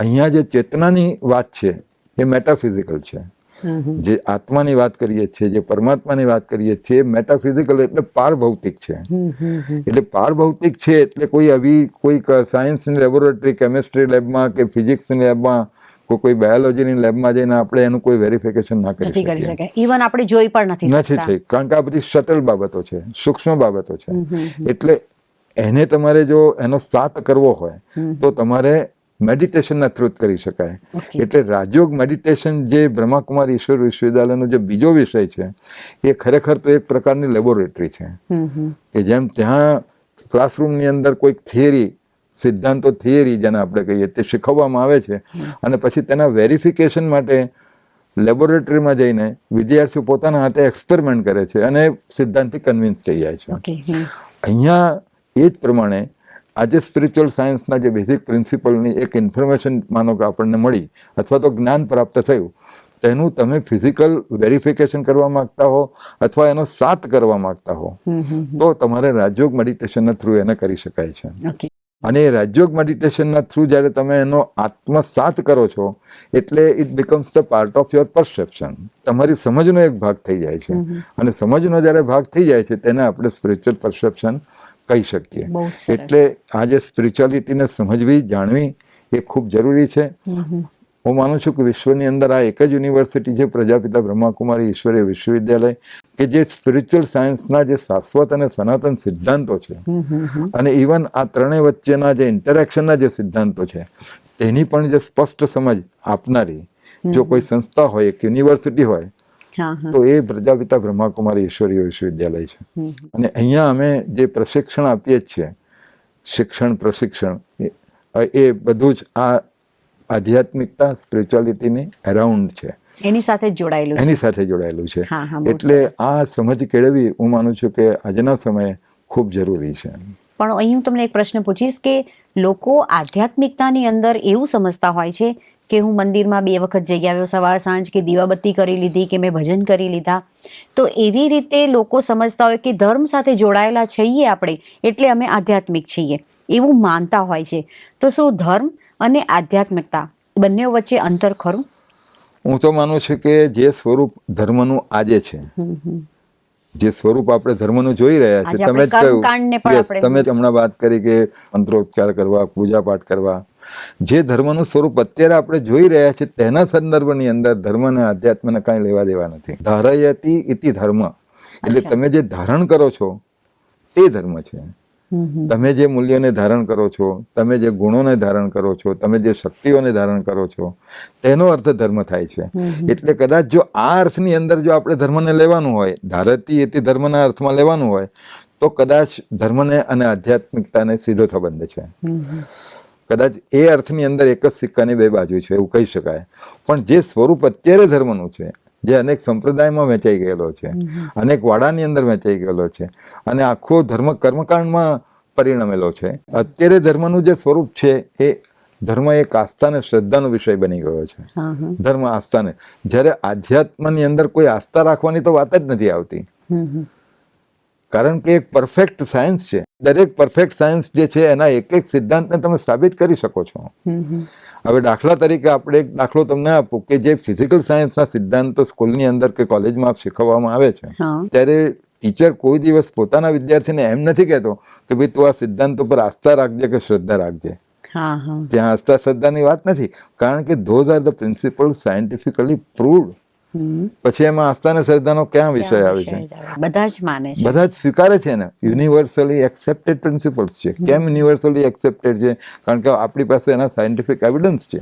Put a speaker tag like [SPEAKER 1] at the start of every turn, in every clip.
[SPEAKER 1] અહીંયા જે ચેતનાની વાત છે એ મેટાફિઝિકલ છે. જે આત્માની વાત કરીએ છીએ જે પરમાત્માની વાત કરીએ છીએ મેટાફિઝિકલ એટલે પારભૌતિક છે. એટલે પારભૌતિક છે એટલે કોઈ આવી કોઈ સાયન્સની લેબોરેટરી કેમિસ્ટ્રી લેબમાં કે ફિઝિક્સની લેબમાં કોઈ કોઈ બાયોલોજીની લેબમાં જઈને આપણે એનું કોઈ વેરિફિકેશન ના કરી શકીએ.
[SPEAKER 2] શકે ઇવન આપણે જોઈ પણ નથી
[SPEAKER 1] નથી થઈ. કારણ કે આ બધી શટલ બાબતો છે સૂક્ષ્મ બાબતો છે. એટલે એને તમારે જો એનો સાથ કરવો હોય તો તમારે મેડિટેશનના થ્રુ કરી શકાય. એટલે રાજયોગ મેડિટેશન જે બ્રહ્માકુમારી ઈશ્વર વિશ્વવિદ્યાલયનો જે બીજો વિષય છે એ ખરેખર તો એક પ્રકારની લેબોરેટરી છે. કે જેમ ત્યાં ક્લાસરૂમની અંદર કોઈક થિયરી સિદ્ધાંતો થિયરી જેને આપણે કહીએ તે શીખવવામાં આવે છે અને પછી તેના વેરિફિકેશન માટે લેબોરેટરીમાં જઈને વિદ્યાર્થીઓ પોતાના હાથે એક્સપેરિમેન્ટ કરે છે અને સિદ્ધાંતથી કન્વિન્સ થઈ જાય છે. અહીંયા એ જ પ્રમાણે આજે સ્પિરિચ્યુઅલ સાયન્સના જે બેઝિક પ્રિન્સિપલની એક ઇન્ફોર્મેશન માનો કે આપણને મળી અથવા તો જ્ઞાન પ્રાપ્ત થયું તેનું તમે ફિઝિકલ વેરિફિકેશન કરવા માંગતા હો અથવા એનો સાથ કરવા માંગતા હો તો તમારે રાજયોગ મેડિટેશનના થ્રુ એને કરી શકાય છે. અને એ રાજયોગ મેડિટેશનના થ્રુ જ્યારે તમે એનો આત્મસાત કરો છો એટલે it becomes the part of your perception તમારી સમજનો એક ભાગ થઈ જાય છે. અને સમજનો જ્યારે ભાગ થઈ જાય છે તેને આપણે સ્પિરિચ્યુઅલ પરસેપ્શન કહી શકીએ. એટલે આ જે સ્પિરિચ્યુઆલિટીને સમજવી જાણવી એ ખૂબ જરૂરી છે. હું માનું છું કે વિશ્વની અંદર આ એક જ યુનિવર્સિટી છે પ્રજાપિતા બ્રહ્માકુમારી ઈશ્વરીય વિશ્વવિદ્યાલય કે જે સ્પિરિચ્યુઅલ સાયન્સના જે શાશ્વત અને સનાતન સિદ્ધાંતો છે. અને ઇવન આ ત્રણેય વચ્ચેના જે ઇન્ટરેક્શનના જે સિદ્ધાંતો છે તેની પણ જે સ્પષ્ટ સમજ આપનારી જો કોઈ સંસ્થા હોય એક યુનિવર્સિટી હોય તો એ પ્રજાપિતા બ્રહ્માકુમારી ઈશ્વરીય વિશ્વવિદ્યાલય છે. અને અહીંયા અમે જે પ્રશિક્ષણ આપીએ જ છીએ શિક્ષણ પ્રશિક્ષણ એ- બધું જ આ આધ્યાત્મિકતા સ્પિરિચ્યુઆલિટીની અરાઉન્ડ છે.
[SPEAKER 2] એની સાથે જોડાયેલું
[SPEAKER 1] એની સાથે જોડાયેલું છે. એટલે આ સમજ કેળવી હું માનું છું કે આજના સમયે ખૂબ જરૂરી છે.
[SPEAKER 2] પણ અહીં હું તમને એક પ્રશ્ન પૂછીશ કે લોકો આધ્યાત્મિકતાની અંદર એવું સમજતા હોય છે કે હું મંદિરમાં બે વખત જઈ આવ્યો સવાર સાંજ કે દીવાબત્તી કરી લીધી કે મેં ભજન કરી લીધા. તો એવી રીતે લોકો સમજતા હોય કે ધર્મ સાથે જોડાયેલા છીએ આપણે એટલે અમે આધ્યાત્મિક છીએ. એવું માનતા હોય છે. તો શું ધર્મ અને આધ્યાત્મિકતા બંને વચ્ચે અંતર ખરું?
[SPEAKER 1] હું તો માનું છું કે જે સ્વરૂપ ધર્મનું આજે છે. જે સ્વરૂપ આપણે ધર્મનું જોઈ રહ્યા છે તમે જ કહ્યું. તમે જ હમણાં વાત કરી કે મંત્રોચ્ચાર કરવા પૂજા પાઠ કરવા. જે ધર્મનું સ્વરૂપ અત્યારે આપણે જોઈ રહ્યા છે તેના સંદર્ભની અંદર ધર્મ અને આધ્યાત્મને કાંઈ લેવા દેવા નથી. ધારયતી ઇતિ ધર્મ. એટલે તમે જે ધારણ કરો છો તે ધર્મ છે. તમે જે મૂલ્યોને ધારણ કરો છો તમે જે ગુણોને ધારણ કરો છો તમે જે શક્તિઓને ધારણ કરો છો તેનો અર્થ ધર્મ થાય છે. એટલે કદાચ જો આ અર્થની અંદર જો આપણે ધર્મને લેવાનું હોય ધારતી એથી ધર્મના અર્થમાં લેવાનું હોય તો કદાચ ધર્મને અને આધ્યાત્મિકતાને સીધો સંબંધ છે. કદાચ એ અર્થની અંદર એક જ સિક્કાની બે બાજુ છે એવું કહી શકાય. પણ જે સ્વરૂપ અત્યારે ધર્મનું છે જે અનેક સંપ્રદાયમાં વેચાઈ ગયેલો છે. અનેક વાડાની અંદર વેચાઈ ગયેલો છે. અને આખો ધર્મ કર્મકાંડમાં પરિણમેલો છે. અત્યારે ધર્મનું જે સ્વરૂપ છે એ ધર્મ એક આસ્થા અને શ્રદ્ધાનો વિષય બની ગયો છે. ધર્મ આસ્થાને. જ્યારે આધ્યાત્મની અંદર કોઈ આસ્થા રાખવાની તો વાત જ નથી આવતી. કારણ કે એક પરફેક્ટ સાયન્સ છે. દરેક પરફેક્ટ સાયન્સ જે છે એના એક એક સિદ્ધાંતને તમે સાબિત કરી શકો છો. હવે દાખલા તરીકે આપણે એક દાખલો તમને આપું કે જે ફિઝિકલ સાયન્સના સિદ્ધાંતો સ્કૂલની અંદર કે કોલેજમાં શીખવવામાં આવે છે ત્યારે ટીચર કોઈ દિવસ પોતાના વિદ્યાર્થીને એમ નથી કહેતો કે ભાઈ તું આ સિદ્ધાંતો પર આસ્થા રાખજે કે શ્રદ્ધા રાખજે. ત્યાં આસ્થા શ્રદ્ધાની વાત નથી. કારણ કે those are the principle scientifically proved. પછી એમાં આસ્થા અને શ્રદ્ધાનો ક્યાં વિષય આવે છે?
[SPEAKER 2] બધા જ માને છે.
[SPEAKER 1] બધા જ સ્વીકારે છે ને? યુનિવર્સલી એક્સેપ્ટેડ પ્રિન્સિપલ્સ છે. કેમ યુનિવર્સલી એક્સેપ્ટેડ છે? કારણ કે આપણી પાસે એના સાયન્ટિફિક એવિડન્સ છે.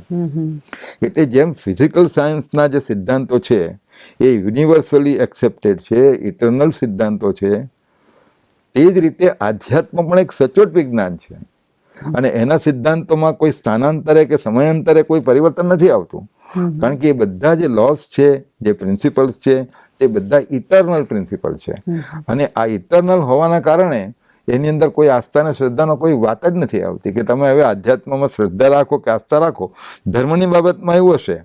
[SPEAKER 1] એટલે જેમ ફિઝિકલ સાયન્સના જે સિદ્ધાંતો છે એ યુનિવર્સલી એક્સેપ્ટેડ છે ઇટરનલ સિદ્ધાંતો છે તે જ રીતે આધ્યાત્મ પણ એક સચોટ વિજ્ઞાન છે. અને એના સિદ્ધાંતોમાં કોઈ સ્થાનાંતરે કે સમયાંતરે કોઈ પરિવર્તન નથી આવતું. કારણ કે એ બધા જે લોસ છે જે પ્રિન્સિપલ્સ છે તે બધા ઇટરનલ પ્રિન્સિપલ છે. અને આ ઇટરનલ હોવાના કારણે એની અંદર કોઈ આસ્થા અને શ્રદ્ધાનો કોઈ વાત જ નથી આવતી. કે તમે હવે આધ્યાત્મમાં શ્રદ્ધા રાખો કે આસ્થા રાખો ધર્મની બાબતમાં એવું હશે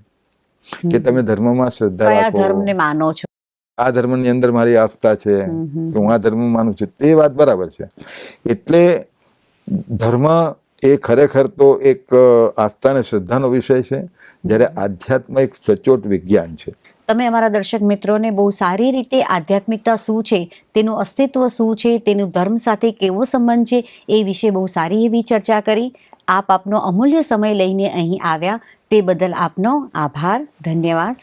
[SPEAKER 1] કે તમે ધર્મમાં શ્રદ્ધા રાખો.
[SPEAKER 2] ધર્મને માનો છો?
[SPEAKER 1] આ ધર્મની અંદર મારી આસ્થા છે હું આ ધર્મ માનું છું. તે વાત બરાબર છે. એટલે ધર્મ એ ખરેખર તો એક આસ્થા અને શ્રદ્ધાનો વિષય છે, જ્યારે આધ્યાત્મ એક સચોટ વિજ્ઞાન છે.
[SPEAKER 2] તમે અમારા દર્શક મિત્રોને બહુ સારી રીતે આધ્યાત્મિકતા શું છે, તેનું અસ્તિત્વ શું છે, તેનું ધર્મ સાથે કેવો સંબંધ છે, એ વિશે બહુ સારી એવી ચર્ચા કરી. આપ આપનો અમૂલ્ય સમય લઈને અહીં આવ્યા. તે બદલ આપનો આભાર. ધન્યવાદ.